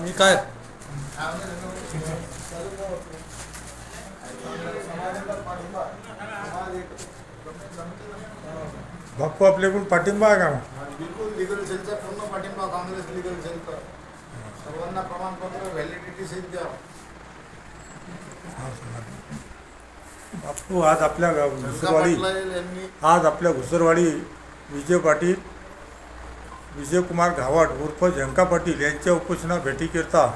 मी काय? बाप्पू आपल्याकडून पाठिंबा आहे का बिलकुल लिगल सेलचा पूर्ण पाठिंबा काँग्रेस लिगल सेलचा सर्वांना प्रमाणपत्र व्हॅलिडिटी सहित द्या. बाप्पू आज आपल्या घुसरवाडी. आज आपल्या घुसरवाडी विजय पाटील विजयकुमार घावट उर्फ झंका पाटील यांच्या उपोषणा भेटीकरिता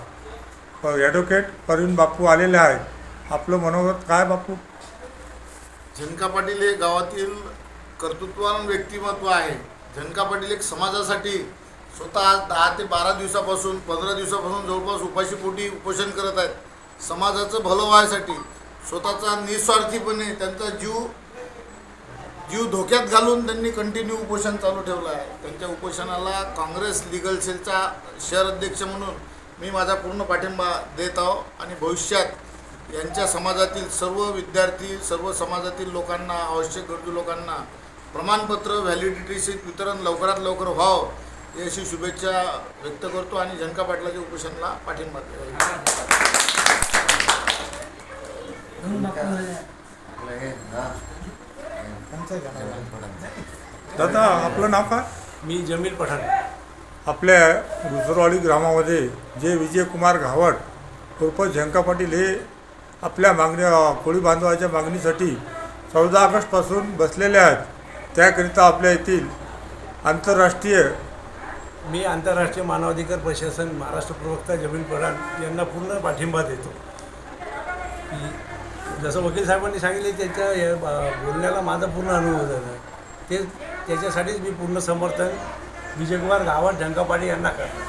ॲडव्होकेट परवीन बापू आलेले आहेत. आपलं मनोगत काय बापू? झनका पाटील हे गावातील कर्तृत्ववान व्यक्तिमत्व आहे. झनका पाटील एक समाजासाठी स्वतः आज दहा ते बारा दिवसापासून पंधरा दिवसापासून जवळपास उपाशीपोटी उपोषण करत आहेत. समाजाचं भलं व्हायसाठी स्वतःचा निस्वार्थीपणे त्यांचा जीव जीव धोक्यात घालून त्यांनी कंटिन्यू उपोषण चालू ठेवलं आहे. त्यांच्या उपोषणाला काँग्रेस लिगल सेलचा शहर अध्यक्ष म्हणून मी माझा पूर्ण पाठिंबा देत आहो आणि भविष्यात यांच्या समाजातील सर्व विद्यार्थी सर्व समाजातील लोकांना आवश्यक गरजू लोकांना प्रमाणपत्र व्हॅलिडिटीचे वितरण लवकरात लवकर व्हावं ही अशी शुभेच्छा व्यक्त करतो आणि जनका पाटलाच्या उपोषणाला पाठिंबा देतो. दादा आपलं नाव काय? मी जमील पठाण. आपल्या घुसरवाडी ग्रामामध्ये जे विजयकुमार घावट उर्फ झंका पाटील हे आपल्या मागण्या कोळी बांधवाच्या मागणीसाठी चौदा ऑगस्टपासून बसलेले आहेत. त्याकरिता आपल्या येथील आंतरराष्ट्रीय मी आंतरराष्ट्रीय मानवाधिकार प्रशासन महाराष्ट्र प्रवक्ता जमीन पठाण यांना पूर्ण पाठिंबा देतो. जसं वकील साहेबांनी सांगितले त्याच्या बोलण्याला माझा पूर्ण अनुभव झाला. ते त्याच्यासाठीच मी पूर्ण समर्थन विजयकुमार गावात ढंकापाडी यांना करतो.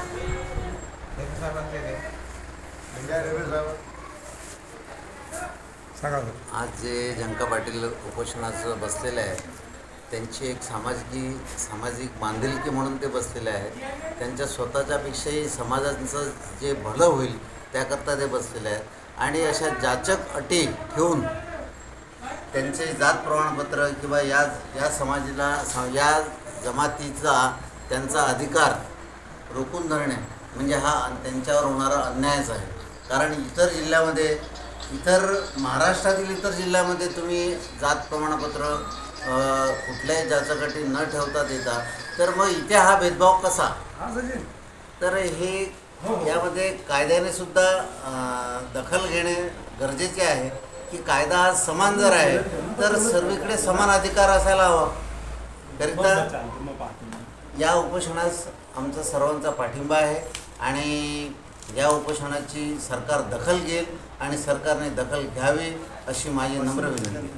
सांगा सर. आज जे जनका पाटील उपोषणाचं बसलेले आहेत त्यांची एक सामाजिक सामाजिक बांधिलकी म्हणून ते बसलेले आहेत त्यांच्या स्वतःच्यापेक्षाही समाजाचं जे भलं होईल त्याकरता ते बसलेले आहेत. आणि अशा जाचक अटी ठेवून त्यांचे जात प्रमाणपत्र किंवा या या समाजाला या जमातीचा त्यांचा अधिकार रोखून धरणे म्हणजे हा त्यांच्यावर होणारा अन्यायच आहे. कारण इतर जिल्ह्यामध्ये इतर महाराष्ट्रातील इतर जिल्ह्यामध्ये तुम्ही जात प्रमाणपत्र कुठल्याही जाचकाठी न ठेवता देता तर मग इथे हा भेदभाव कसा? तर हे हो, यामध्ये कायद्याने सुद्धा दखल घेणे गरजेचे आहे की कायदा हा समान जर आहे तर सर्वीकडे समान अधिकार असायला हवा. करिता या उपोषणास आमचा सर्वांचा पाठिंबा आहे आणि या उपोषणाची सरकार दखल घेईल आणि सरकारने दखल घ्यावी अशी माझी नम्र विनंती.